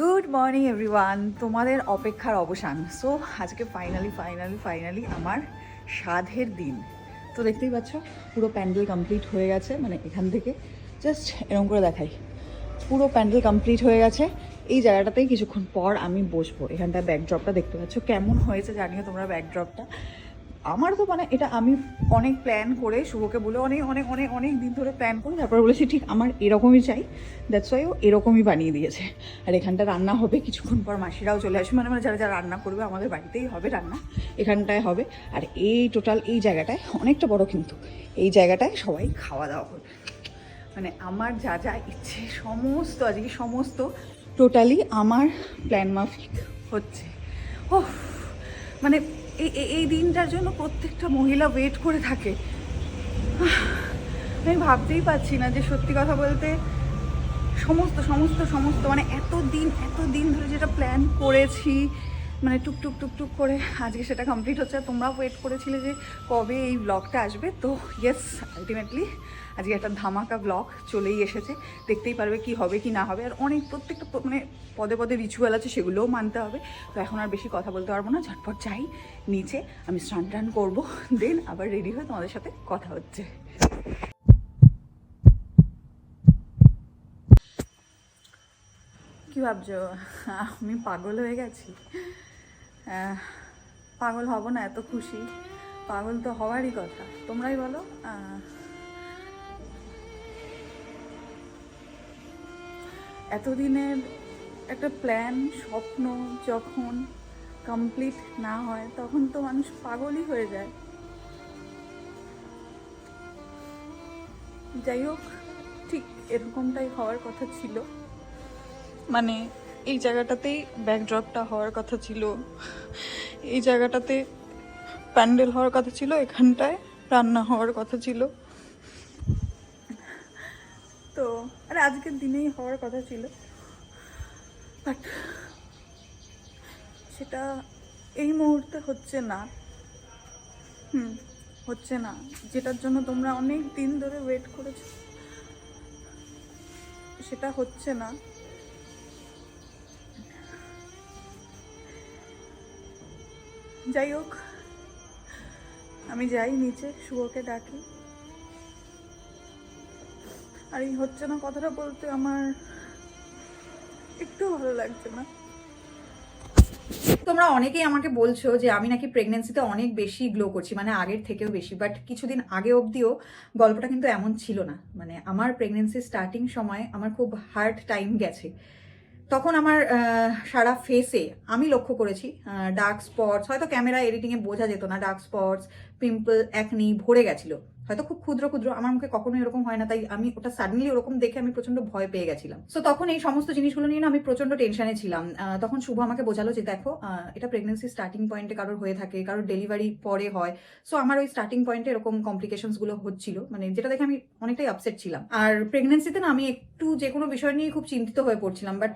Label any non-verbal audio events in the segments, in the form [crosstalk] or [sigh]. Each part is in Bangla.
গুড মর্নিং এভরিওয়ান তোমাদের অপেক্ষার অবসান। সো আজকে ফাইনালি ফাইনালি ফাইনালি আমার সাধের দিন। তো দেখতেই পাচ্ছ, পুরো প্যান্ডেল কমপ্লিট হয়ে গেছে মানে এখান থেকে জাস্ট এরকম করে দেখাই। পুরো প্যান্ডেল কমপ্লিট হয়ে গেছে। এই জায়গাটাতেই কিছুক্ষণ পর আমি বসবো। এখানটায় ব্যাকড্রপটা দেখতে পাচ্ছ। কেমন হয়েছে জানিও তোমরা ব্যাকড্রপটা আমার তো মানে এটা আমি অনেক প্ল্যান করে শুভকে বলে অনেক অনেক অনেক অনেক দিন ধরে প্ল্যান করে। তারপর বলেছি ঠিক, আমার এরকমই চাই। দ্যাটস ওয়াই ও এরকমই বানিয়ে দিয়েছে। আর এখানটা রান্না হবে, কিছুক্ষণ পর মাসিরাও চলে আসবে। মানে মানে যারা যারা রান্না করবে, আমাদের বাড়িতেই হবে রান্না। এখানটায় হবে। আর এই টোটাল এই জায়গাটায় অনেকটা বড় কিন্তু। এই জায়গাটায় সবাই খাওয়া দাওয়া করবে। মানে আমার যা যা ইচ্ছে, সমস্ত আজকে সমস্ত টোটালি আমার প্ল্যান মাফিক হচ্ছে। ও মানে এই, এই- দিনটার জন্য প্রত্যেকটা মহিলা ওয়েট করে থাকে। আমি ভাবতেই পারছি না যে সত্যি কথা বলতে সমস্ত সমস্ত সমস্ত মানে এত দিন এত দিন ধরে যেটা প্ল্যান করেছি মানে টুকটুক টুকটুক করে আজকে সেটা কমপ্লিট হচ্ছে। তোমরাও ওয়েট করেছিলে যে কবে এই ব্লগটা আসবে। তো ইয়েস আলটিমেটলি আজকে একটা ধামাকা ব্লগ চলেই এসেছে। দেখতেই পারবে কি হবে কি না হবে। আর অনেক প্রত্যেকটা মানে পদে পদে রিচুয়াল আছে, সেগুলোও মানতে হবে। তো এখন আর বেশি কথা বলতে পারব না। ঝটপট যাই নিচে। আমি স্নান টান করব। দেন আবার রেডি হয়ে তোমাদের সাথে কথা হচ্ছে। কি ভাবছ? আমি পাগল হয়ে গেছি? পাগল হব না, এত খুশি। পাগল তো হওয়ারই কথা। তোমরাই বলো এতদিনের একটা প্ল্যান স্বপ্ন যখন কমপ্লিট না হয়, তখন তো মানুষ পাগলই হয়ে যায়। যাই হোক, ঠিক এরকমটাই হওয়ার কথা ছিল। মানে এই জায়গাটাতেই ব্যাকড্রপটা হওয়ার কথা ছিল। এই জায়গাটাতে প্যান্ডেল হওয়ার কথা ছিল, এখানটায় রান্না হওয়ার কথা ছিল। তো, আরে আজকের দিনেই হওয়ার কথা ছিল। বাট সেটা এই মুহূর্তে হচ্ছে না। হুম, হচ্ছে না। যেটার জন্য তোমরা অনেক দিন ধরে ওয়েট করেছ, সেটা হচ্ছে না। যাই হোক, আমি যাই নিচে শুভকে ডাকি। আর এই হচ্ছে না কথাটা বলতে আমার একটু ভালো লাগছে না। তোমরা অনেকেই আমাকে বলছো যে আমি নাকি প্রেগনেন্সিতে অনেক বেশি গ্লো করছি মানে আগের থেকেও বেশি বাট কিছুদিন আগে অবধিও গল্পটা কিন্তু এমন ছিল না। মানে আমার প্রেগনেন্সি স্টার্টিং সময় আমার খুব হার্ড টাইম গেছে। তখন আমার সারা ফেসে আমি লক্ষ্য করেছি ডার্ক স্পটস হয়তো ক্যামেরা এডিটিংয়ে বোঝা যেত না ডার্ক স্পটস পিম্পল একনি ভরে গেছিল। হয়তো খুব ক্ষুদ্র ক্ষুদ্র, আমার মুখে কখনো এরকম হয় না, তাই আমি ওটা সাডেনলি ওরকম দেখে আমি প্রচণ্ড ভয় পেয়ে গেছিলাম। সো তখন এই সমস্ত জিনিসগুলো নিয়ে না আমি প্রচণ্ড টেনশনে ছিলাম। তখন শুভ আমাকে বোঝালো যে দেখো এটা প্রেগনেন্সি স্টার্টিং পয়েন্টে কারোর হয়ে থাকে, কারোর ডেলিভারি পরে হয়। সো আমার ওই স্টার্টিং পয়েন্টে এরকম কমপ্লিকেশনসগুলো হচ্ছিল মানে যেটা দেখে আমি অনেকটাই আপসেট ছিলাম। আর প্রেগনেন্সিতে না আমি একটু যে কোনো বিষয় নিয়ে খুব চিন্তিত হয়ে পড়ছিলাম বাট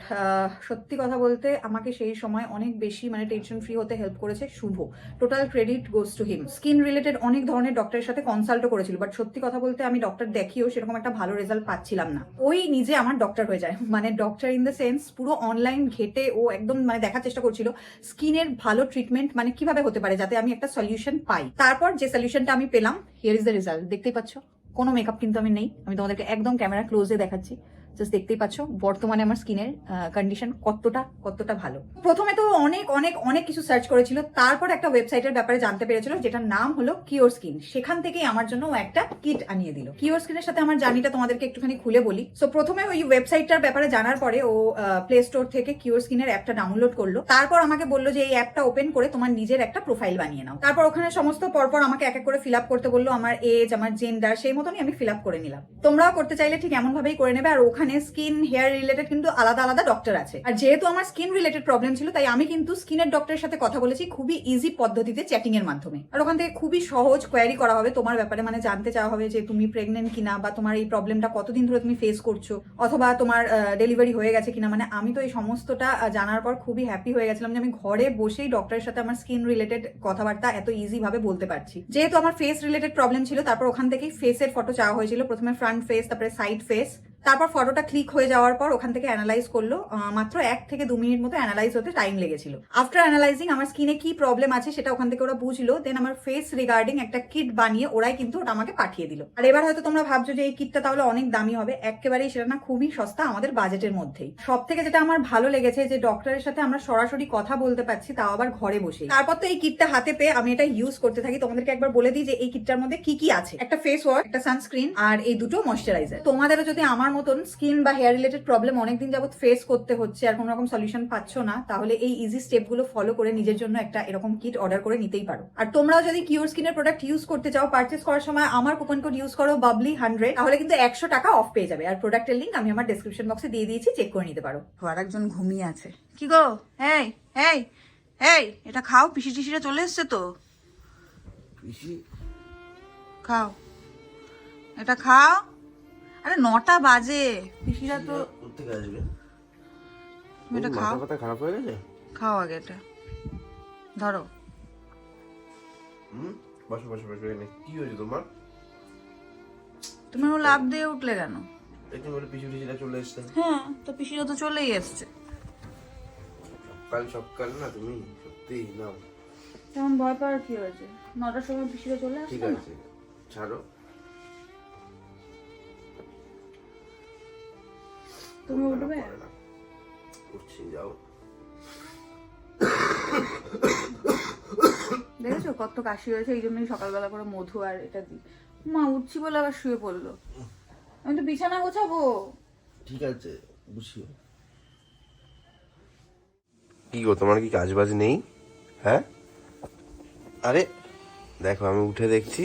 সত্যি কথা বলতে আমাকে সেই সময় অনেক বেশি মানে টেনশন ফ্রি হতে হেল্প করেছে Shubho. Total credit goes to him skin related অনেক ধরনের ডক্টরের সাথে কনসাল্টও করেছিল। বাট সত্যি কথা বলতে আমি ডক্টর দেখিও সেরকম একটা ভালো রেজাল্ট পাচ্ছিলাম না। ওই নিজে আমার ডক্টর হয়ে যায়। [laughs] মানে ডক্টর ইন দ্য সেন্স পুরো অনলাইন ঘেটে ও একদম মানে দেখার চেষ্টা করছিল স্কিনের ভালো ট্রিটমেন্ট মানে কীভাবে হতে পারে যাতে আমি একটা সলিউশন পাই। তারপর যে সলিউশনটা আমি পেলাম হিয়ার ইজ দ্য রেজাল্ট দেখতেই পাচ্ছ, কোনো মেকআপ কিন্তু আমি নেই। আমি তোমাদেরকে একদম ক্যামেরা ক্লোজে দেখাচ্ছি। জাস্ট দেখতেই পাচ্ছ, বর্তমানে আমার স্কিনের কন্ডিশন কতটা কতটা ভালো। প্রথমে তো অনেক অনেক অনেক কিছু সার্চ করেছিল, তারপর একটা ওয়েবসাইটের ব্যাপারে জানতে পেরেছিল, যেটার নাম হলো কিওর স্কিন সেখান থেকেই আমার জন্য একটা কিট আনিয়ে দিল। কিওর স্কিনের সাথে আমার জার্নিটা তোমাদেরকে একটুখানি খুলে বলি। সো প্রথমে ওই ওয়েবসাইটটার ব্যাপারে জানার পরে ও প্লে স্টোর থেকে কিওর স্কিনের অ্যাপটা ডাউনলোড করল। তারপর আমাকে বলল যে, এই অ্যাপটা ওপেন করে তোমার নিজের একটা প্রোফাইল বানিয়ে নাও। তারপর ওখানে সমস্ত পরপর আমাকে এক এক করে ফিল করতে বলল, আমার এজ আমার জেন্ডার সেই মতনই আমি ফিল করে নিলাম। তোমরাও করতে চাইলে ঠিক এমন ভাবেই করে নেবে, আর ওখানে স্কিন হেয়ার রিলেটেড কিন্তু আলাদা আলাদা ডক্টর আছে। আর যেহেতু আমার স্কিন রিলেটেড প্রবলেম ছিল, তাই আমি কিন্তু স্কিনের ডক্টরের সাথে কথা বলেছি খুবই ইজি পদ্ধতিতে চ্যাটিং এর মাধ্যমে। আর ওখান থেকে খুবই সহজ কোয়ারি করা হবে তোমার ব্যাপারে মানে জানতে চাওয়া হবে যে তুমি প্রেগনেন্ট কিনা বা তোমার এই প্রবলেমটা কতদিন ধরে তুমি ফেস করছ, অথবা তোমার ডেলিভারি হয়ে গেছে কিনা। মানে আমি তো এই সমস্তটা জানার পর খুবই হ্যাপি হয়ে গেছিলাম যে আমি ঘরে বসেই ডক্টরের সাথে আমার স্কিন রিলেটেড কথাবার্তা এত ইজি ভাবে বলতে পারছি। যেহেতু আমার ফেস রিলেটেড প্রবলেম ছিল, তারপর ওখান থেকেই ফেসের ফটো চাওয়া হয়েছিল। প্রথমে ফ্রন্ট ফেস তারপরে সাইড ফেস তারপর ফটোটা ক্লিক হয়ে যাওয়ার পর ওখান থেকে অ্যানালাইজ করল মাত্র এক থেকে দু মিনিট মতো অ্যানালাইজ হতে টাইম লেগেছিল। আফটার অ্যানালাইজিং আমার স্কিনে কি প্রবলেম আছে সেটা ওখান থেকে ওরা বুঝলো দেন আমার ফেস রিগার্ডিং একটা কিট বানিয়ে ওরাই কিন্তু ওটা আমাকে পাঠিয়ে দিল। আর এবার হয়তো তোমরা ভাবছ যে এই কিটটা তাহলে অনেক দামি হবে, একেবারেই সেটা না, খুবই সস্তা আমাদের বাজেটের মধ্যেই। সব থেকে যেটা আমার ভালো লেগেছে যে ডক্টরের সাথে আমরা সরাসরি কথা বলতে পারছি, তাও আবার ঘরে বসে। তারপর তো এই কিটটা হাতে পেয়ে আমি এটা ইউজ করতে থাকি। তোমাদেরকে একবার বলে দিই যে এই কিটটার মধ্যে কি কি আছে। একটা ফেস ওয়াশ একটা সানস্ক্রিন আর এই দুটো ময়শ্চারাইজার তোমাদেরও যদি আমার মতন স্কিন বা হেয়ার রিলেটেড প্রবলেম অনেকদিন যাবত ফেস করতে হচ্ছে আর কোনো রকম সলিউশন পাচ্ছ না তাহলে এই ইজি স্টেপগুলো ফলো করে নিজের জন্য একটা এরকম কিট অর্ডার করে নিতেই পারো। আর তোমরাও যদি কিউর স্কিনের প্রোডাক্ট ইউজ করতে চাও পার্চেস করার সময় আমার কুপন কোড ইউজ করো বাবলি হান্ড্রেড তাহলে কিন্তু একশো টাকা অফ পেয়ে যাবে। আর প্রোডাক্টের লিঙ্ক আমি আমার ডিসক্রিপশন বক্সে দিয়ে দিয়েছি চেক করে নিতে পারো। আর একজন ঘুমিয়ে আছে। কি গো? এই এই এই এটা খাও পিসি টিসিরা চলে এসছে তো। পিসি? খাও। এটা খাও। আরে নটা বাজে। পিসিরা তো কোথেকে আসবে? তুমি এটা খাও। ফাতা খারাপ হয়ে গেছে? খাও আগে এটা। ধরো। হুম? বসো বসো বসো এনে কি হয়েছে তোমার? তুমি ও লাভ দিয়ে উঠলে কেন? একটু বলে পিছু চলে এসছে। হ্যাঁ তো পিসিরা তো চলেই এসছে। সকাল সকাল না তুমি? সত্যি নাও। তেমন ভয় পাওয়ার কি হয়েছে? নটার সময় পিসিরা চলে আসছে না? আছে ছাড়ো। তুমি উঠবে? উঠছি যাও। দেখেছ কত কাশি হয়েছে? এই জন্যই সকালবেলা করে মধু আর এটা দিই মা উঠছি বলে আবার শুয়ে পড়ল। আমি তো বিছানা গোছাবো। ঠিক আছে বুঝিও কি গো তোমার কি কাজ বাজ নেই? হ্যাঁ? আরে দেখো আমি উঠে দেখছি।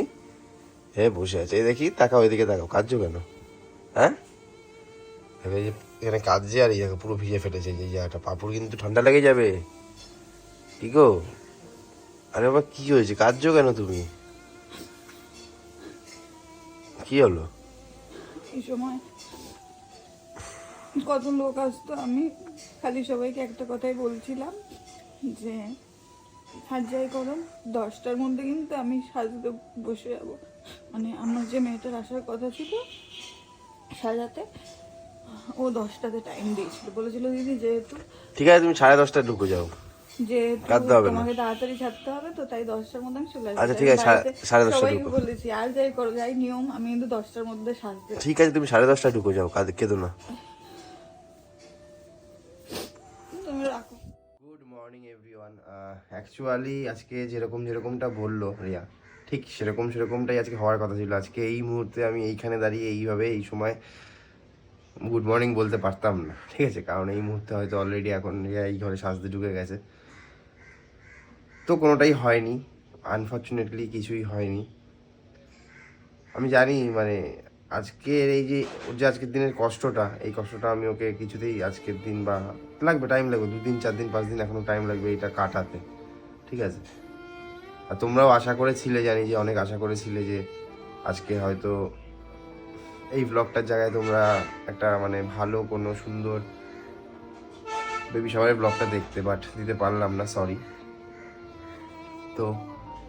হ্যাঁ বসে আছে। এই দেখি তাকাও এদিকে তাকাও। কাজছো কেন? হ্যাঁ? এবার এই যে এখানে আর এই পুরো ভিজে ফেলেছে এই জায়গাটা। পাপড় কিন্তু ঠান্ডা লেগে যাবে। কি গো? আরে বাবা, কি হয়েছে? কাজছো কেন তুমি? কি হলো? এই সময় কত লোক আসতো, আমি খালি সবাইকে একটা কথাই বলছিলাম যে আর যাই দশটার মধ্যে কিন্তু আমি সাজতে বসে যাব। মানে আমার যে মেয়েটার আসার কথা ছিল সাজাতে ও দশটাতে টাইম দিয়েছিল। বলেছিল দিদি যেহেতু ঠিক আছে তুমি সাড়ে দশটায় ঢুকে যাও। যেহেতু হবে তোমাকে তাড়াতাড়ি ছাড়তে হবে তো তাই দশটার মধ্যে আমি চলে আসব আচ্ছা, ঠিক আছে, সাড়ে- বাড়িতে সাড়ে দশটায় সবাইকে ঢুকো। বলেছি আর যাই করো যাই নিয়ম আমি কিন্তু দশটার মধ্যে সাজতে ঠিক আছে তুমি সাড়ে দশটায় ঢুকে যাও কাঁদে কেঁদো না। তুমি রাখো। গুড মর্নিং এভরিওয়ান অ্যাকচুয়ালি আজকে যেরকম যেরকমটা বলল রিয়া ঠিক সেরকম সেরকমটাই আজকে হওয়ার কথা ছিল। আজকে এই মুহূর্তে আমি এইখানে দাঁড়িয়ে এইভাবে এই সময় গুড মর্নিং বলতে পারতাম না। ঠিক আছে, কারণ এই মুহূর্তে হয়তো অলরেডি এখন এই ঘরে সাজতে ঢুকে গেছে। তো কোনোটাই হয়নি। আনফর্চুনেটলি কিছুই হয়নি। আমি জানি মানে আজকের এই যে, ওর যে আজকের দিনের কষ্টটা, এই কষ্টটা আমি ওকে কিছুতেই আজকের দিন বা লাগবে টাইম লাগবে দুদিন চার দিন, পাঁচ দিন এখনও টাইম লাগবে এটা কাটাতে। ঠিক আছে? আর তোমরাও আশা করেছিলে জানি যে, অনেক আশা করেছিলে যে আজকে হয়তো এই ব্লগটার জায়গায় তোমরা একটা মানে ভালো কোনো সুন্দর বেবি সবাই ব্লগটা দেখতে বাট দিতে পারলাম না সরি তো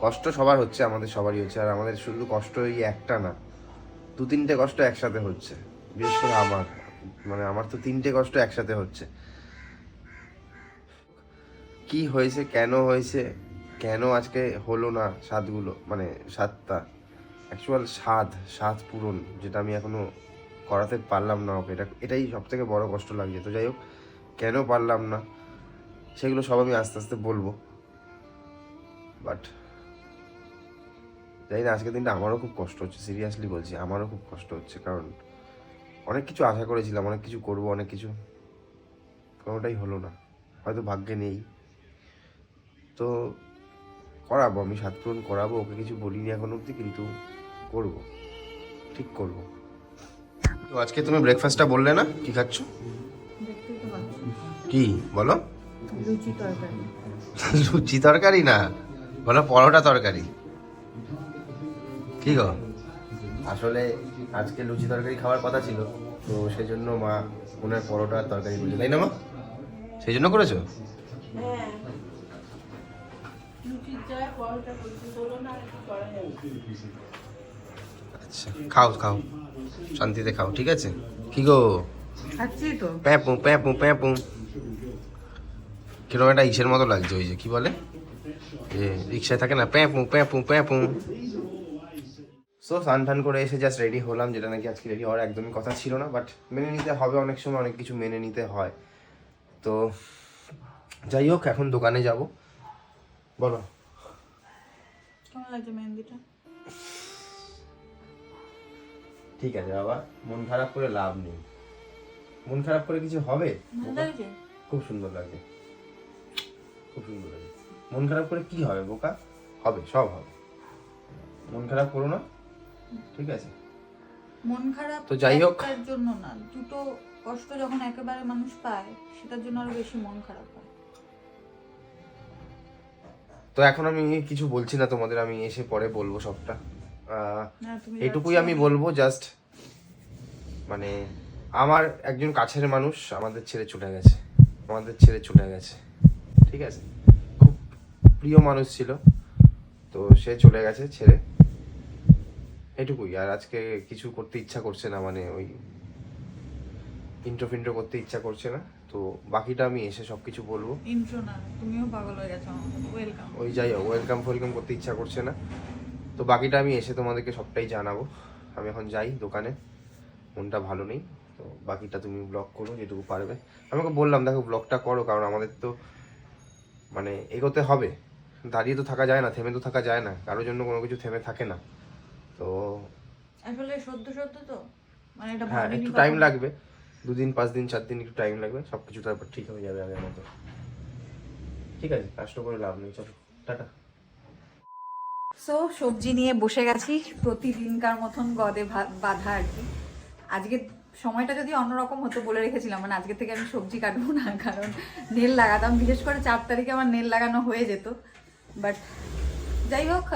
কষ্ট সবার হচ্ছে, আমাদের সবারই হচ্ছে, আর আমাদের শুধু কষ্ট এই একটা না, দু তিনটে কষ্ট একসাথে হচ্ছে, বিশেষ করে আমার মানে আমার তো তিনটে কষ্ট একসাথে হচ্ছে। কি হয়েছে, কেন হয়েছে, কেন আজকে হলো না সাতগুলো মানে স্বাদটা অ্যাকচুয়াল স্বাদ স্বাদ পূরণ, যেটা আমি এখনও করাতে পারলাম না ওকে। এটা, এটাই সব থেকে বড়ো কষ্ট লাগছে। তো যাই হোক, কেন পারলাম না, সেগুলো সব আমি আস্তে আস্তে বলব। বাট জানি না, আজকের দিনটা আমারও খুব কষ্ট হচ্ছে। সিরিয়াসলি বলছি, আমারও খুব কষ্ট হচ্ছে। কারণ, অনেক কিছু আশা করেছিলাম, অনেক কিছু করব, অনেক কিছু, কোনোটাই হলো না। হয়তো ভাগ্যে নেই। তো, করাবো, আমি সাত পূরণ করাবো, ওকে কিছু বলিনি এখন অবধি, কিন্তু করব। ঠিক করব। তো আজকে তুমি ব্রেকফাস্টটা বললে না? কি খাচ্ছ? কি? বলো। লুচি তরকারি না। বলো পরোটা তরকারি। কি গো? আসলে আজকে লুচি তরকারি খাওয়ার কথা ছিল তো সেজন্য মা ওনার পরোটা তরকারি করেছে তাই না মা? সেই জন্য করেছ আচ্ছা খাও খাও। শান্তিতে খাও ঠিক আছে? কি গো? প্যাপু প্যাপু প্যাপু। কীরকম একটা ইসের মতো লাগছে ওই যে কি বলে? যে রিক্সায় থাকে না? প্যাপু প্যাপু প্যাপু। সো স্নান টান করে এসে জাস্ট রেডি হলাম যেটা নাকি আজকে রেডি হওয়ার একদমই কথা ছিল না বাট মেনে নিতে হবে অনেক সময় অনেক কিছু মেনে নিতে হয়। তো যাই হোক এখন দোকানে যাব। বলো। কেমন লাগছে মেহেন্দিটা? ঠিক আছে বাবা মন খারাপ করে লাভ নেই। মন খারাপ করে কিছু হবে? খুব সুন্দর লাগে। খুব সুন্দর লাগে। মন খারাপ করে কি হবে বোকা? হবে সব হবে। মন খারাপ করো না ঠিক আছে। মন খারাপ তো যাই হোক। জন্য না দুটো কষ্ট যখন একেবারে মানুষ পায় সেটার জন্য আরও বেশি মন খারাপ হয়। তো এখন আমি কিছু বলছি না তোমাদের আমি এসে পরে বলব সবটা। এইটুকুই আমি বলব জাস্ট মানে আমার একজন কাছের মানুষ আমাদের ছেড়ে চলে গেছে। আমাদের ছেড়ে চলে গেছে। ঠিক আছে? খুব প্রিয় মানুষ ছিল। তো সে চলে গেছে ছেড়ে। এটুকুই আর আজকে কিছু করতে ইচ্ছা করছে না মানে ওই ইন্ট্রো ফিন্ট্রো করতে ইচ্ছা করছে না। তো বাকিটা আমি এসে সব কিছু বলব। ইন্ট্রো না তুমিও পাগল হয়ে গেছো ওয়েলকাম ওই যাই হোক ওয়েলকাম ফোয়েলকাম করতে ইচ্ছা করছে না। তো বাকিটা আমি এসে তোমাদেরকে সবটাই জানাব। আমি এখন যাই দোকানে। মনটা ভালো নেই তো বাকিটা তুমি ব্লগ করো যেটুকু পারবে। আমাকে বললাম দেখো ব্লগটা করো কারণ আমাদের তো মানে এগোতে হবে। দাঁড়িয়ে তো থাকা যায় না থেমে তো থাকা যায় না। কারোর জন্য কোনো কিছু থেমে থাকে না। তো আসলে সদ্য সদ্য তো? মানে এটা হ্যাঁ একটু টাইম লাগবে। দুদিন পাঁচ দিন চার দিন একটু টাইম লাগবে। সব কিছু তারপর ঠিক হয়ে যাবে আগের মতো। ঠিক আছে কষ্ট করে লাভ নেই চলো টাটা। সো সবজি নিয়ে বসে গেছি প্রতিদিনকার মতন গদে বাঁধা আর কি। আজকে সময়টা যদি অন্যরকম হতো বলে রেখেছিলাম মানে আজকে থেকে আমি সবজি কাটবো না, কারণ নেল লাগাতাম, বিশেষ করে চার তারিখে আমার নেল লাগানো হয়ে যেত। বাট যাই হোক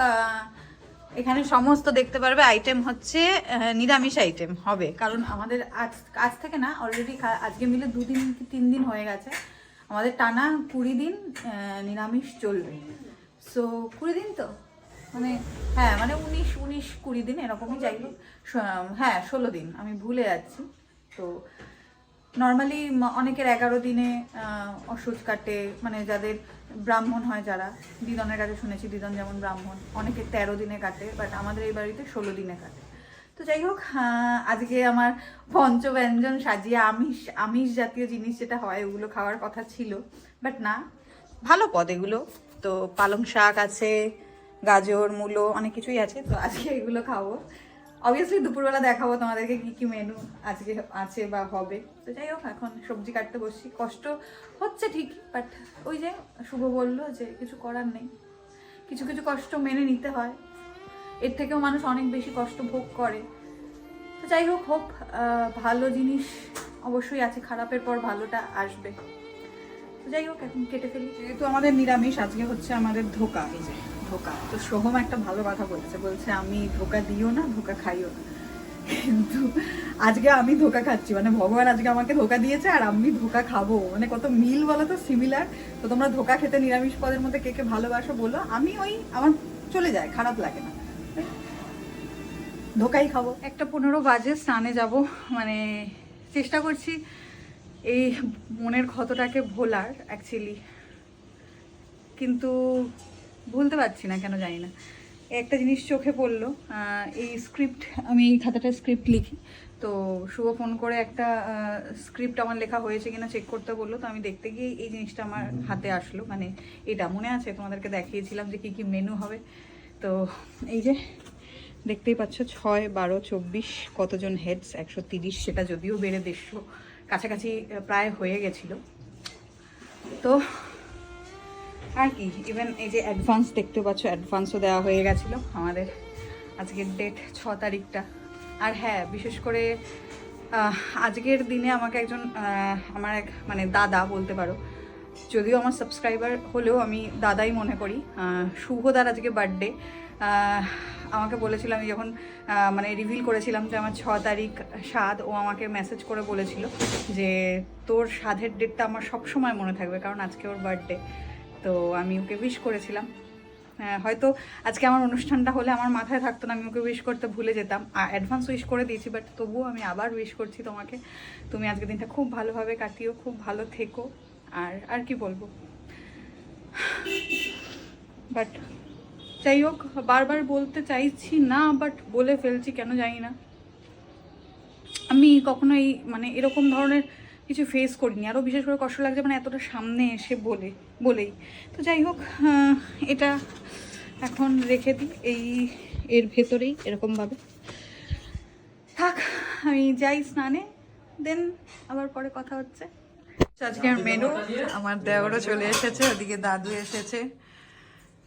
এখানে সমস্ত দেখতে পারবে আইটেম হচ্ছে নিরামিষ আইটেম হবে। কারণ আমাদের আজ আজ থেকে না অলরেডি আজকে মিলে দুদিন কি তিন দিন হয়ে গেছে। আমাদের টানা কুড়ি দিন নিরামিষ চলবে। সো কুড়ি দিন তো? মানে হ্যাঁ মানে উনিশ উনিশ কুড়ি দিন এরকমই যাই হোক হ্যাঁ ষোলো দিন আমি ভুলে যাচ্ছি। তো নর্মালি অনেকের এগারো দিনে ওষুধ কাটে মানে যাদের ব্রাহ্মণ হয় যারা দিদনের কাছে শুনেছি দিদন যেমন ব্রাহ্মণ অনেকে তেরো দিনে কাটে বাট আমাদের এই বাড়িতে ষোলো দিনে কাটে। তো যাই হোক আজকে আমার পঞ্চব্যঞ্জন সাজিয়ে আমিষ আমিষ জাতীয় জিনিস যেটা হয় ওগুলো খাওয়ার কথা ছিল বাট না ভালো পদ এগুলো। তো পালং শাক আছে গাজর, মূলো, অনেক কিছুই আছে, তো আজকে এগুলো খাব। অবভিয়াসলি দুপুরবেলা দেখাবো তোমাদেরকে কি কি মেনু আজকে আছে বা হবে। তো যাই হোক, এখন সবজি কাটতে বসছি। কষ্ট হচ্ছে ঠিক বাট ওই যে শুভ বলল যে কিছু করার নেই। কিছু কিছু কষ্ট মেনে নিতে হয়। এর থেকেও মানুষ অনেক বেশি কষ্ট ভোগ করে। তো যাই হোক হোক ভালো জিনিস অবশ্যই আছে। খারাপের পর ভালোটা আসবে। তো যাই হোক, এখন কেটে ফেলি। যেহেতু আমাদের নিরামিষ, আজকে হচ্ছে আমাদের ধোকা। এই যে ধোকা। তো সোহম একটা ভালো কথা বলছে। বলছে, আমি ধোকা দিও না, ধোকা খাইও না। কিন্তু আজকে আমি ধোকা খাচ্ছি। মানে ভগবান আজকে আমাকে ধোকা দিয়েছে আর আমি ধোকা খাব। মানে কত মিল বলো তো সিমিলার তো তোমরা ধোকা খেতে নিরামিষ পদের মধ্যে কে কে ভালোবাসো বলো। আমি ওই আমার চলে যায়, খারাপ লাগে না। ধোকাই খাব। একটা পনেরো বাজে স্নানে যাব। মানে চেষ্টা করছি এই মনের ক্ষতটাকে ভোলার অ্যাকচুয়ালি কিন্তু ভুলতে পারছি না কেন জানি না। একটা জিনিস চোখে পড়ল এই স্ক্রিপ্ট আমি এই খাতাটা স্ক্রিপ্ট লিখি। তো শুভ ফোন করে একটা স্ক্রিপ্ট আমার লেখা হয়েছে কিনা চেক করতে বলল। তো আমি দেখতে গিয়ে এই জিনিসটা আমার হাতে আসলো। মানে এটা মনে আছে তোমাদেরকে দেখিয়েছিলাম যে কী কী মেনু হবে। তো এই যে দেখতেই পাচ্ছ ছয় বারো চব্বিশ কতজন হেডস একশো তিরিশ সেটা যদিও বেড়ে দেড়শো কাছাকাছি প্রায় হয়ে গেছিল। তো আর কি ইভেন এই যে অ্যাডভান্স দেখতে পাচ্ছ অ্যাডভান্সও দেওয়া হয়ে গেছিল আমাদের আজকের ডেট ছ তারিখটা। আর হ্যাঁ বিশেষ করে আজকের দিনে আমাকে একজন আমার এক মানে দাদা বলতে পারো, যদিও আমার সাবস্ক্রাইবার হলেও আমি দাদাই মনে করি শুভদার আজকে বার্থডে আমাকে বলেছিল, আমি যখন মানে রিভিল করেছিলাম যে আমার ছ তারিখ স্বাদ, ও আমাকে মেসেজ করে বলেছিল যে তোর স্বাদের ডেটটা আমার সব সময় মনে থাকবে, কারণ আজকে ওর বার্থডে তো আমি ওকে উইশ করেছিলাম। হ্যাঁ, হয়তো আজকে আমার অনুষ্ঠানটা হলে আমার মাথায় থাকতো না আমি ওকে উইশ করতে ভুলে যেতাম। অ্যাডভান্স উইশ করে দিয়েছি বাট তবুও আমি আবার উইশ করছি তোমাকে। তুমি আজকে দিনটা খুব ভালোভাবে কাটিও খুব ভালো থেকো। আর আর কি বলব? বাট যাই হোক বারবার বলতে চাইছি না বাট বলে ফেলছি কেন জানি না। আমি কখনো এই মানে এরকম ধরনের কিছু ফেস করিনি। আরও বিশেষ করে কষ্ট লাগছে মানে এতটা সামনে এসে বলে, বলেই। তো যাই হোক এটা এখন রেখে দিই। এই এর ভেতরেই এরকমভাবে। থাক, আমি যাই স্নানে, দেন আবার পরে কথা হচ্ছে। আজকের মেনু, আমার দেওরও চলে এসেছে, ওদিকে দাদু এসেছে।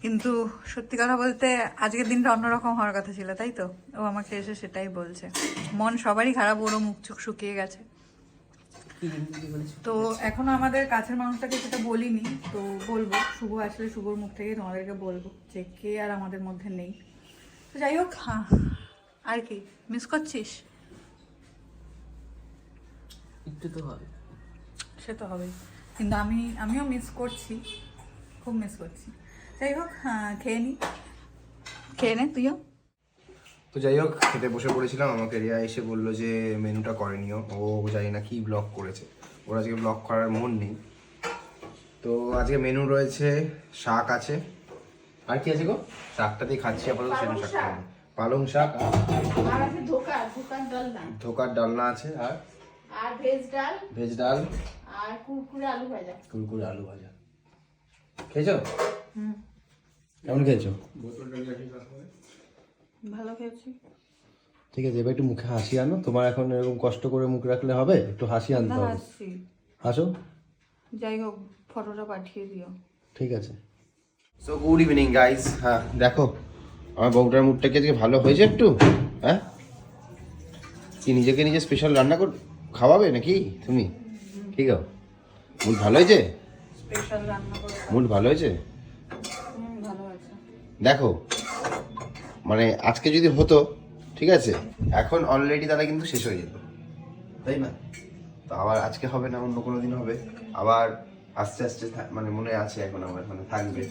কিন্তু সত্যি কথা বলতে, আজকের দিনটা অন্যরকম হওয়ার কথা ছিল, তাই তো? ও আমাকে এসে সেটাই বলছে। মন সবারই খারাপ, ওরও মুখ চুখ শুকিয়ে গেছে। তো এখনও আমাদের কাছের মানুষটাকে সেটা বলিনি তো বলব। শুভ আসলে শুভর মুখ থেকে তোমাদেরকে বলব যে কে আর আমাদের মধ্যে নেই। তো যাই হোক হ্যাঁ, আর কি মিস করছিস? একটু তো হবে। সে তো হবেই। কিন্তু আমি আমিও মিস করছি খুব মিস করছি। যাই হোক হ্যাঁ, খেয়ে নি। খেয়ে নে তুইও। তো যাই হোক খেতে বসে পড়েছিলাম আমাকে রিয়া এসে বলল যে মেনুটা করে নিও। ও জানি না কি ব্লগ করেছে। ওর আজকে ব্লগ করার মন নেই। তো আজকে মেনু রয়েছে শাক আছে। আর কি আছে গো? শাকটা দিয়ে খাচ্ছি আপাতত সেটা শাকটা। পালং শাক আর আর আছে ধোকা ধোকার ডালনা। ধোকার ডালনা আছে আর আর ভেজ ডাল। ভেজ ডাল। আর কুরকুরে আলু ভাজা। কুরকুরে আলু ভাজা। খেয়েছো? কেমন খেয়েছো? ভালো খেয়েছি। ঠিক আছে এবার একটু মুখে হাসি আনো। তোমার এখন এরকম কষ্ট করে মুখ রাখলে হবে? একটু হাসি আনতে হবে। হাসো। যাই হোক ফটোটা পাঠিয়ে দিও। ঠিক আছে। সো গুড ইভিনিং গাইস হ্যাঁ দেখো আমার বউটার মুডটা কি আজকে ভালো হয়েছে একটু? হ্যাঁ? কি নিজেকে নিজে স্পেশাল রান্না কর খাওয়াবে নাকি তুমি? ঠিক আছে মুড ভালো হয়েছে? স্পেশাল রান্না করে মুড ভালো হয়েছে? হুম, ভালো আছে দেখো মানে আজকে যদি হতো ঠিক আছে এখন অলরেডি তারা কিন্তু শেষ হয়ে যেত। তাই না? তো আবার আজকে হবে না অন্য কোনো দিন হবে। আবার আস্তে আস্তে মানে মনে আছে এখন আমার মানে থাকবে।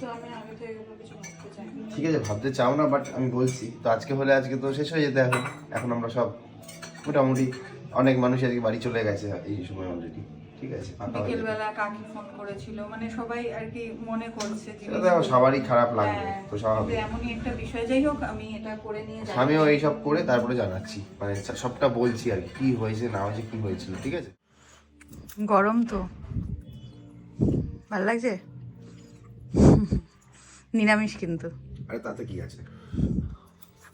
ঠিক আছে ভাবতে চাও না বাট আমি বলছি তো আজকে হলে আজকে তো শেষ হয়ে যেতে এখন এখন আমরা সব মোটামুটি অনেক মানুষ আজকে বাড়ি চলে গেছে এই সময় অলরেডি ঠিক আছে। বিকেলবেলা কাকি ফোন করেছিল মানে সবাই আর কি মনে করছে সেটা তো সবারই খারাপ লাগবে হ্যাঁ, তো স্বাভাবিক। এমনই একটা বিষয় যাই হোক আমি এটা করে নিয়ে যাই আমিও এইসব করে তারপরে জানাচ্ছি মানে সবটা বলছি আর কি কি হয়েছে না হয়েছে কি হয়েছিল ঠিক আছে? গরম তো। ভালো লাগছে? নিরামিষ কিন্তু। আরে তাতে কি আছে?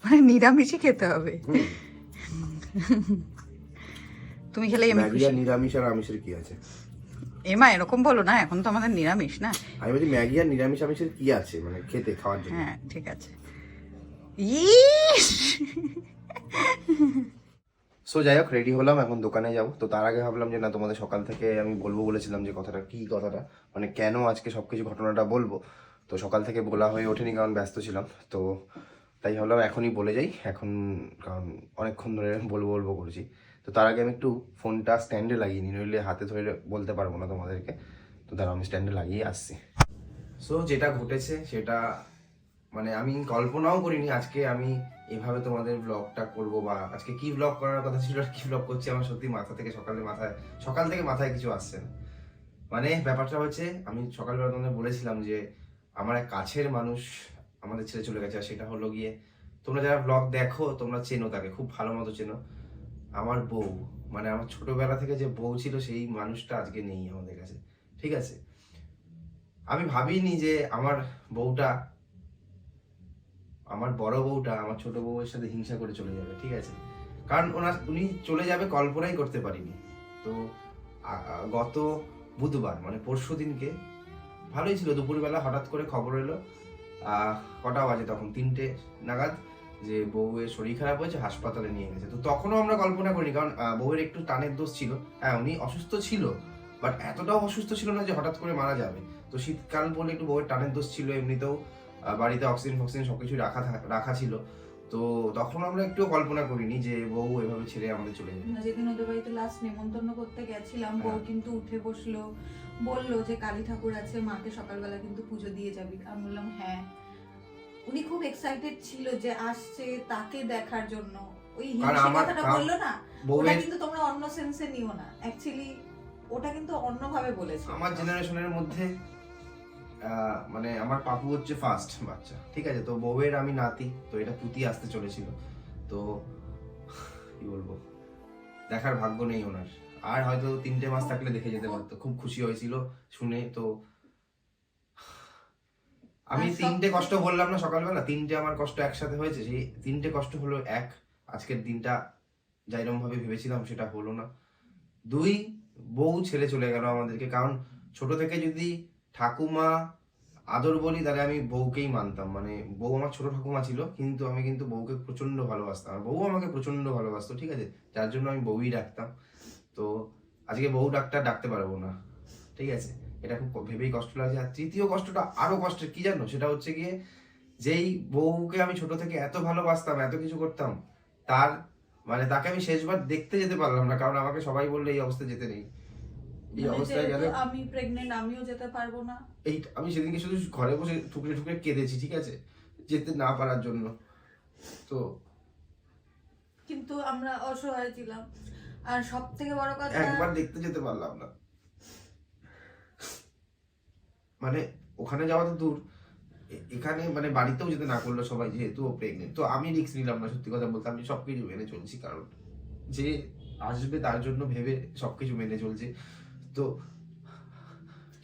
মানে নিরামিষই খেতে হবে। তুমি খেলে আমি ম্যাগি আর নিরামিষ আর আমিষের কি আছে? এমা এরকম বলো না এখন তো আমাদের নিরামিষ না? আমি বলছি ম্যাগি আর নিরামিষ আমিষের কি আছে মানে খেতে খাওয়ার জন্য? হ্যাঁ ঠিক আছে! সো যাই হোক রেডি হলাম এখন দোকানে যাব। তো তার আগে ভাবলাম যে না তোমাদের সকাল থেকে আমি বলব বলেছিলাম যে কথাটা কি কথাটা? মানে কেন আজকে সবকিছু ঘটনাটা বলব? তো সকাল থেকে বলা হয়ে ওঠেনি কারণ ব্যস্ত ছিলাম। তো তাই ভাবলাম এখনই বলে যাই। এখন কারণ অনেকক্ষণ ধরে বলব বলব করছি। তো তার আগে আমি একটু ফোনটা স্ট্যান্ডে লাগিয়ে নিই, নইলে হাতে ধরে বলতে পারব না তোমাদেরকে। তো তারা আমি স্ট্যান্ডে লাগিয়ে আসছি। সো যেটা ঘটেছে, সেটা মানে আমি কল্পনাও করিনি আজকে আমি এভাবে তোমাদের ব্লগটা করব বা আজকে কি ব্লগ করার কথা ছিল, আর কি ব্লগ করছি, আমার সত্যি মাথা থেকে সকালে মাথায়, সকাল থেকে মাথায় কিছু আসছে না। মানে ব্যাপারটা হচ্ছে, আমি সকালবেলা তোমাদের বলেছিলাম যে আমার এক কাছের মানুষ আমাদের ছেড়ে চলে গেছে, আর সেটা হলো গিয়ে তোমরা যারা ব্লগ দেখো, তোমরা চেনো তাকে, খুব ভালো মতো চেনো। আমার বউ মানে আমার ছোটবেলা থেকে যে বউ ছিল সেই মানুষটা আজকে নেই আমাদের কাছে, ঠিক আছে? আমি ভাবিনি যে আমার বউটা, আমার বড় বউটা আমার ছোট বউয়ের সাথে হিংসা করে চলে যাবে, ঠিক আছে? কারণ ওনার উনি চলে যাবে কল্পনাই করতে পারিনি। তো গত বুধবার মানে পরশু দিনকে, ভালোই ছিল, দুপুরবেলা হঠাৎ করে খবর এলো কটা বাজে তখন, তিনটে নাগাদ। যে বউয়ের শরীর খারাপ হয়েছে হাসপাতালে নিয়ে গেছে। তো তখনও আমরা কল্পনা করিনি কারণ বউয়ের একটু টানের দোষ ছিল। হ্যাঁ উনি অসুস্থ ছিল বাট এতটাও অসুস্থ ছিল না যে হঠাৎ করে মারা যাবে। তো শীতকাল বলে একটু বউয়ের টানের দোষ ছিল এমনিতেও বাড়িতে অক্সিজেন ফক্সিজেন সবকিছু রাখা রাখা ছিল। তো তখন আমরা একটু কল্পনা করিনি যে বউ এভাবে ছেড়ে আমাদের চলে যাবে। যেদিন ওদের বাড়িতে লাস্ট নেমন্তন্ন করতে গেছিলাম বউ হ্যাঁ। কিন্তু উঠে বসল বলল যে কালী ঠাকুর আছে মাকে সকালবেলা কিন্তু পুজো দিয়ে যাবি। আমি বললাম হ্যাঁ। উনি খুব এক্সাইটেড ছিল যে আসছে তাকে দেখার জন্য। ওই হিংসে কথাটা বলল না? ওটা কিন্তু তোমরা অন্য সেন্সে নিও না। অ্যাকচুয়ালি ওটা কিন্তু অন্যভাবে বলেছে। আমার জেনারেশনের মধ্যে মানে আমার পাপু হচ্ছে ফার্স্ট বাচ্চা। ঠিক আছে? তো বউয়ের আমি নাতি তো এটা পুতি আসতে চলেছিল। তো কি বলব? দেখার ভাগ্য নেই ওনার। আর হয়তো তিনটে মাস থাকলে দেখে যেতে পারতো। খুব খুশি হয়েছিল শুনে। তো আমি তিনটে কষ্ট বললাম না সকালবেলা তিনটে আমার কষ্ট একসাথে হয়েছে সেই তিনটে কষ্ট হলো এক আজকের দিনটা যাইরকম ভাবে ভেবেছিলাম সেটা হলো না। দুই বউ ছেড়ে চলে গেল আমাদেরকে কারণ ছোট থেকে যদি ঠাকুমা আদর বলি তাহলে আমি বউকেই মানতাম। মানে বউ আমার ছোট ঠাকুমা ছিল কিন্তু আমি কিন্তু বউকে প্রচণ্ড ভালোবাসতাম। আর বউ আমাকে প্রচণ্ড ভালোবাসতো ঠিক আছে? যার জন্য আমি বউই ডাকতাম। তো আজকে বউ ডাক্তার ডাকতে পারব না ঠিক আছে? এটা খুব ভেবেই কষ্ট লাগছে। আর তৃতীয় কষ্টটা আরও কষ্টের কি জানো? সেটা হচ্ছে গিয়ে যেই বউকে আমি ছোট থেকে এত ভালোবাসতাম এত কিছু করতাম তার মানে তাকে আমি শেষবার দেখতে যেতে পারলাম না কারণ আমাকে সবাই বললে এই অবস্থায় যেতে নেই। এই মানে অবস্থায় গেলে আমি প্রেগনেন্ট আমিও যেতে পারব না। এই আমি সেদিনকে শুধু ঘরে বসে ঠুকরে ঠুকরে কেঁদেছি ঠিক আছে? যেতে না পারার জন্য। তো কিন্তু আমরা অসহায় ছিলাম। আর সব থেকে বড় কথা একবার দেখতে যেতে পারলাম না। মানে ওখানে যাওয়া তো দূর। এখানে মানে বাড়িতেও যেতে না করল সবাই যেহেতু ও প্রেগনেন্ট তো আমি রিস্ক নিলাম না সত্যি কথা বলতে। আমি সবকিছু মেনে চলছি কারণ যে আসবে তার জন্য ভেবে সবকিছু মেনে চলছে। তো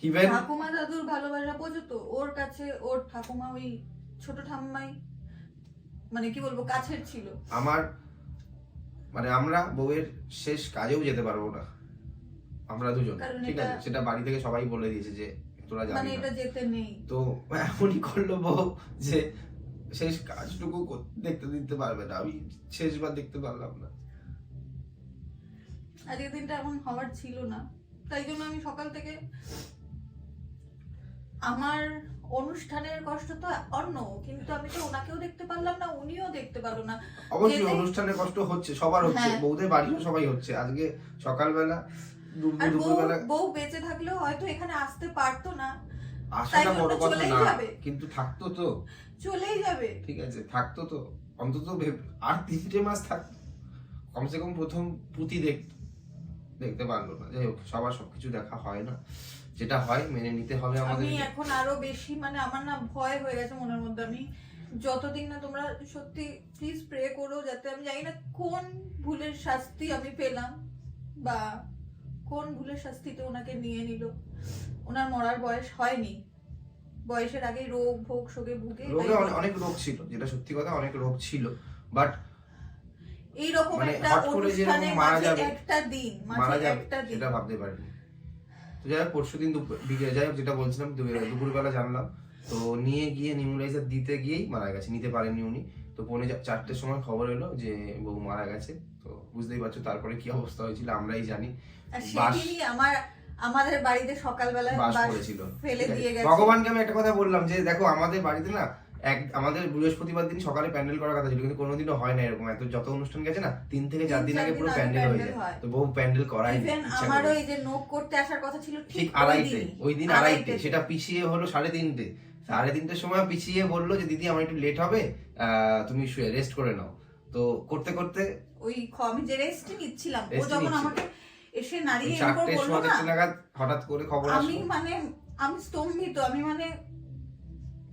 ইভেন ঠাকুমা দাদুর ভালোবাসা বোঝো তো? ওর কাছে ওর ঠাকুমা ওই ছোট ঠাম্মাই মানে কি বলব কাছের ছিল। আমার মানে আমরা বউয়ের শেষ কাজেও যেতে পারব না। আমরা দুজন ঠিক আছে? সেটা বাড়ি থেকে সবাই বলে দিয়েছে যে তোরা মানে এটা যেতে নেই। তো এমনই করল বউ যে শেষ কাজটুকু দেখতে দিতে পারবে না। আমি শেষবার দেখতে পারলাম না। আজকের দিনটা এমন হওয়ার ছিল না। তাই জন্য আমি সকাল থেকে আমার অনুষ্ঠানের কষ্ট তো অন্য কিন্তু আমি তো ওনাকেও দেখতে পারলাম না উনিও দেখতে পারল না। অবশ্যই অনুষ্ঠানের কষ্ট হচ্ছে সবার হচ্ছে। হ্যাঁ। বউদের বাড়িও সবাই হচ্ছে। আজকে সকালবেলা আর বউ বউ বেঁচে থাকলেও হয়তো এখানে আসতে পারতো না। আসাটা বড় কথা না কিন্তু থাকতো তো। চলেই যাবে। ঠিক আছে থাকতো তো। অন্তত আর তিনটে মাস থাকতো। কমসে কম প্রথম পুঁতি দেখ দেখতে পারল না। যাই হোক সবার সবকিছু দেখা হয় না। যেটা হয় মেনে নিতে হবে আমি আমাদের এখন আরও বেশি মানে আমার না ভয় হয়ে গেছে মনের মধ্যে। আমি যতদিন না তোমরা সত্যি প্লিজ প্রে করো যাতে আমি জানি না কোন ভুলের শাস্তি আমি পেলাম বা কোন ভুলের শাস্তিতে ওনাকে নিয়ে নিল? ওনার মরার বয়স হয়নি। বয়সের আগে রোগ ভোগ শোকে ভুগে রোগে অনেক রোগ ছিল যেটা সত্যি কথা অনেক রোগ ছিল। বাট এইরকম মানে একটা অনুষ্ঠানে মারা যাবে, একটা দিন মারা যাবে সেটা ভাবতে পারিনি। তো যাই হোক পরশু দিন বিকেলে যাই হোক যেটা বলছিলাম দুপুরবেলা জানলাম। তো নিয়ে গিয়ে নিউলাইজার দিতে গিয়েই মারা গেছে নিতে পারেননি উনি। তো পৌনে চারটের সময় খবর এলো যে বউ মারা গেছে। তো বুঝতেই পারছ তারপরে কি অবস্থা হয়েছিল আমরাই জানি। সেদিনই আমার আমাদের বাড়িতে সকালবেলা বাস ফেলে দিয়ে গেছে। ভগবানকে আমি একটা কথা বললাম যে দেখো আমাদের বাড়িতে না এক আমাদের বৃহস্পতিবার দিন সকালে প্যান্ডেল করার কথা ছিল কিন্তু কোনোদিনও হয় না এরকম। এত যত অনুষ্ঠান গেছে না তিন থেকে চার দিন আগে পুরো প্যান্ডেল হয়ে যায়। তো বহু প্যান্ডেল করাই আমারও এই যে নোক করতে আসার কথা ছিল ঠিক আড়াইটে ওই দিন আড়াইটে সেটা পিছিয়ে হলো সাড়ে তিনটে। সাড়ে তিনটের সময় পিছিয়ে বলল যে দিদি আমার একটু লেট হবে আহ, তুমি শুয়ে রেস্ট করে নাও। তো করতে করতে ওই আমি যে রেস্ট নিচ্ছিলাম ও যখন আমাকে এসে ওই নাড়িয়ে এরকম চারটের বলল সময় না দেখতে নাগাদ হঠাৎ করে খবর আমি মানে আমি স্তম্ভিত আমি মানে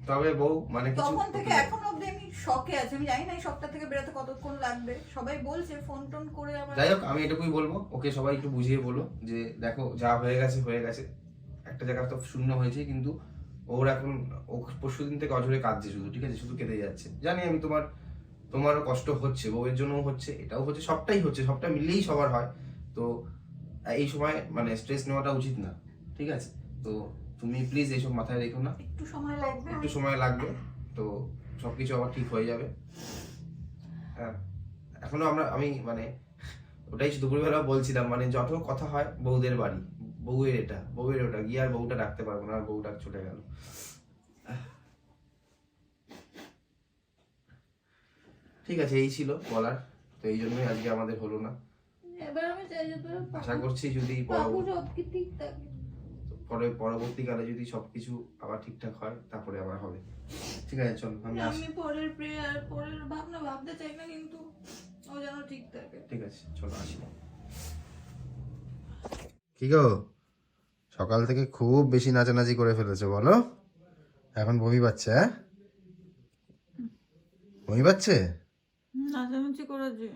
তবে বউ মানে তখন থেকে এখন আমি শকে আছি। আমি জানি না এই থেকে বেরোতে কতক্ষণ লাগবে। সবাই বলছে ফোন টোন করে আমার যাই হোক আমি এটুকুই বলব। ওকে সবাই একটু বুঝিয়ে বলো যে দেখো যা হয়ে গেছে হয়ে গেছে। একটা জায়গা তো শূন্য হয়েছে কিন্তু ওর এখন ও পরশু দিন থেকে অঝরে কাঁদছে শুধু ঠিক আছে? শুধু কেঁদে যাচ্ছে। জানি আমি তোমার তোমারও কষ্ট হচ্ছে বউয়ের জন্যও হচ্ছে এটাও হচ্ছে সবটাই হচ্ছে সবটা মিললেই সবার হয়। তো এই সময় মানে স্ট্রেস নেওয়াটা উচিত না ঠিক আছে? তো তুমি প্লিজ এইসব মাথায় রেখো না। একটু সময় লাগবে একটু সময় লাগবে তো সবকিছু আবার ঠিক হয়ে যাবে। হ্যাঁ এখনও আমরা আমি মানে ওটাই দুপুরবেলা বলছিলাম মানে যত কথা হয় বউদের বাড়ি বউয়ের এটা বউয়ের ওটা গিয়ে আর বউটা ডাকতে পারব না আর বউটা চলে গেল। ঠিক আছে এই ছিল বলার তো এই জন্যই আজকে আমাদের হলো না। এবার আমি চাই যে তোর আশা করছি যদি বাবু সব কি ঠিক থাকে পরে পরবর্তীকালে যদি সবকিছু আবার ঠিকঠাক হয় তারপরে আবার হবে। ঠিক আছে চল আমি আসি আমি পরের প্রেয়ার পরের ভাবনা ভাবতে চাই না কিন্তু ও যেন ঠিক থাকে। ঠিক আছে চলো আসি। কি গো? সকাল থেকে খুব বেশি নাচানাচি করে ফেলেছো বলো। এখন বমি পাচ্ছে হ্যাঁ? বমি পাচ্ছে? নাচানাচি করেছি।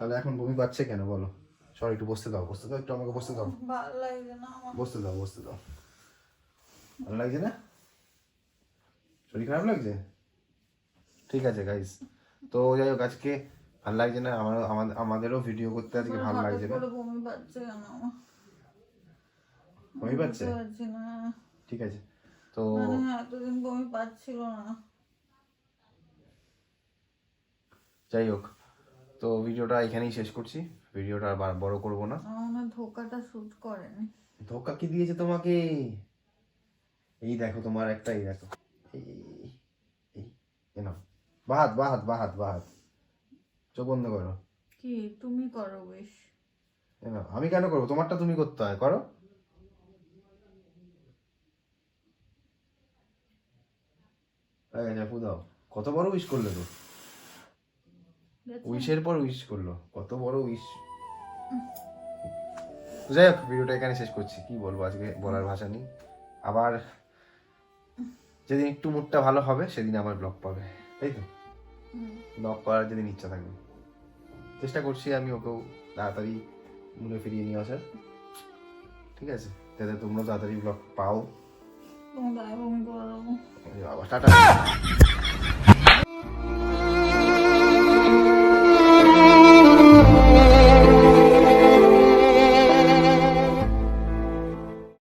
তাহলে এখন বমি পাচ্ছে কেন বলো? সরি একটু বসতে দাও বসতে দাও একটু আমাকে বসতে দাও। ভালো লাগছে না বসতে দাও বসতে দাও। ভালো লাগছে না? শরীর খারাপ লাগছে? ঠিক আছে গাইস তো যাই হোক আজকে ভালো লাগছে না আমার আমাদের- আমাদেরও ভিডিও করতে আজকে ভালো লাগছে না। বমি পাচ্ছে ঠিক আছে তো মানে এতদিন বমি পাচ্ছিল না। যাই হোক তো ভিডিওটা এখানেই শেষ করছি। ভিডিওটা আর বড় করব না। আমার ধোকাটা শুট করেনি। ধোকা কি দিয়েছে তোমাকে? এই দেখো তোমার একটা এই দেখো। এই নাও। বাহাত বাহাত বাহাত বাহাত। চোখ বন্ধ করো। কি? তুমি করো বেশ নাও আমি কেন করব? তোমারটা তুমি করতে হয় করো। গেছে আপু দাও কত বড় উইশ করলে তো? উইশের পর উইশ করল কত বড় উইশ। যাই হোক ভিডিওটা এখানে শেষ করছি কি বলব আজকে বলার ভাষা নেই। আবার যেদিন একটু মুডটা ভালো হবে সেদিন আমার ব্লগ পাবে তাই তো? ব্লগ করার যেদিন ইচ্ছা থাকবে। চেষ্টা করছি আমি ওকেও তাড়াতাড়ি মনে ফিরিয়ে নিয়ে আসার। ঠিক আছে যাতে তোমরা তাড়াতাড়ি ব্লগ পাও। বাবা টাটা। [laughs]